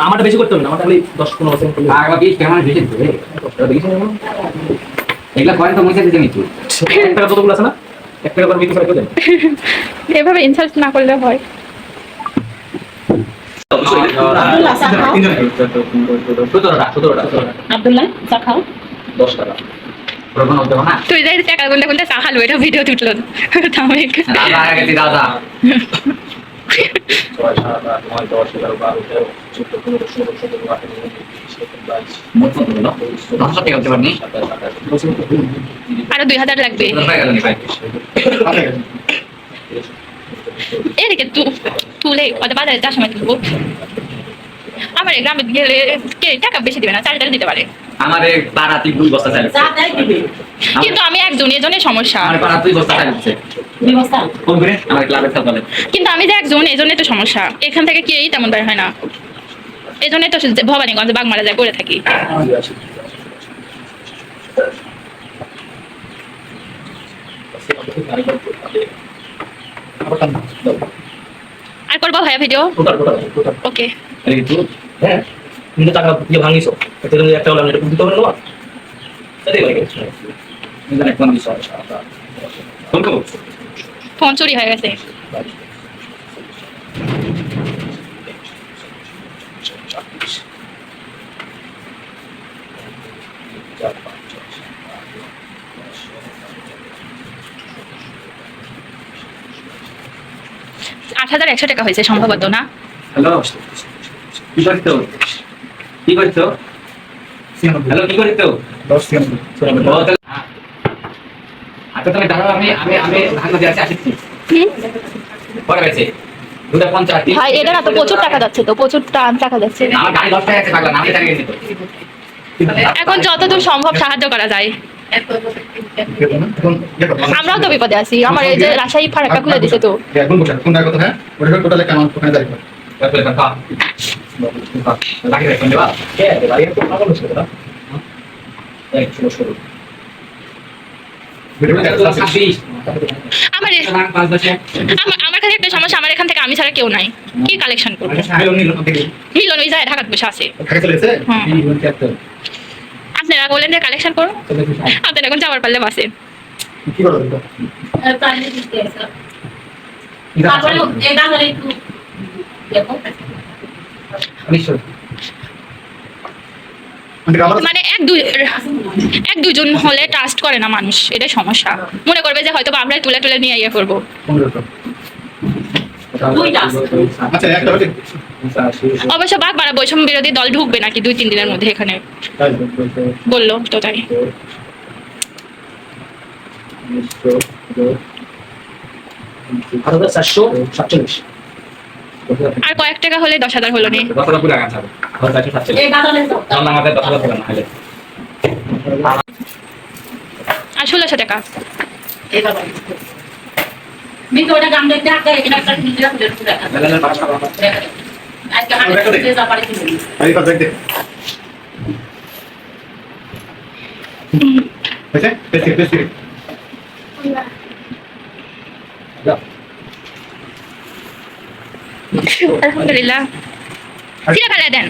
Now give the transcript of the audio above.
আমারটা বেশি করতে হবে না আমার খালি দশ পনেরো বছর করলে। আগা বিশ কেমন বেশি তো রে। এগুলা করেন তো মুছে দিতে নিচ্ছি এক টাকা কতগুলো আছে না? এক টাকা করে বিক্রি করে দেন এভাবে ইনসাল্ট না করলে হয়। আব্দুল্লাহ চা খাও। দশ টাকা। তুই যাই টাকা গুনতে গুনতে চা খালো এটা ভিডিও তুললো। তামিক দাদা কত আরও দুই হাজার লাগবে। এদিকে তুলে ওদের বাজারে সময় তুলবো আমার এই গ্রামে গেলে কে টাকা বেশি দিবে না চাল টাল দিতে পারে। আমার পাড়া দুই বস্তা চাল চা দেয় দিবে? কিন্তু আমি একজন এজনের সমস্যা। আমার পাড়া তুই বস্তা চাল দিচ্ছে দুই বস্তা? কোন করে? আমার ক্লাবের খেল বলে। কিন্তু আমি যে একজন এজন্য তো সমস্যা। এখান থেকে কি তেমন বের হয় না। এই জন্যই তো ভবানীগঞ্জে বাগমারা যায় করে থাকি। আর করব ভাইয়া ভিডিও ওকে হ্যাঁ তুমি তো টাকা দিয়ে ভাঙিছো এতে তুমি একটা হলাম এটা দিতে হবে না। বিষয় ফোন চুরি হয়ে গেছে। আট হাজার একশো টাকা হয়েছে সম্ভবত না? হ্যালো কি করছ কি করছ হ্যালো কি করছ ও, তাহলে- হ্যাঁ। আচ্ছা তুমি দাঁড়াও আমি আমি আমি ধান দিয়ে আছে আসছি পরে গেছে দুটা পঞ্চাশ তিন- ভাই এটা না তো প্রচুর টাকা যাচ্ছে তো প্রচুর টাকা যাচ্ছে আমার গাড়ি দশ টাকা আছে পাগলাম আমি টাকা গেছি তো এখন যতদূর সম্ভব সাহায্য করা যায় আমরাও তো বিপদে আছি আমার এই যে রাজশাহী ফারাক্কা খুলে দিছে তো আমার আমার আমার কাছে একটা সমস্যা আমার এখান থেকে আমি ছাড়া কেউ নাই। কি কালেকশন করব? মিলন ওই যায় ঢাকাত বসে আছে। হ্যাঁ। আপনারা বললেন যে কালেকশন করুন আপনারা এখন যাওয়ার পারলে বাসে। কি করো প্রাণী দিতে আছে। তারপরে এই গাছটা একটু দেখো। মানে এক দুই এক দুজন হলে ট্রাস্ট করে না মানুষ এটাই সমস্যা। মনে করবে যে হয়তো বা আমরাই তুলে তুলে নিয়ে ইয়ে করব। দুইটা আচ্ছা অবশ্য বাঘ মারা বৈষম্য বিরোধী দল ঢুকবে নাকি দুই তিন দিনের মধ্যে এখানে? বলল তো তাই হাজার চারশো সাতচল্লিশ। আর কয়েক টাকা হলে দশ হাজার হলো নি। আর ষোলোশো টাকা। এই গাছটা মিতো ওটা গাম দেখতে আগে এখানে একটা নিজেরা খুলে খুলে বেলালের পাঁচশো টাকা আজকে হাতে খুলে যা পারে কিনে এই কথা দেখ হয়েছে বেশি বেশি আলহামদুলিল্লাহ সিরা ফেলে দেন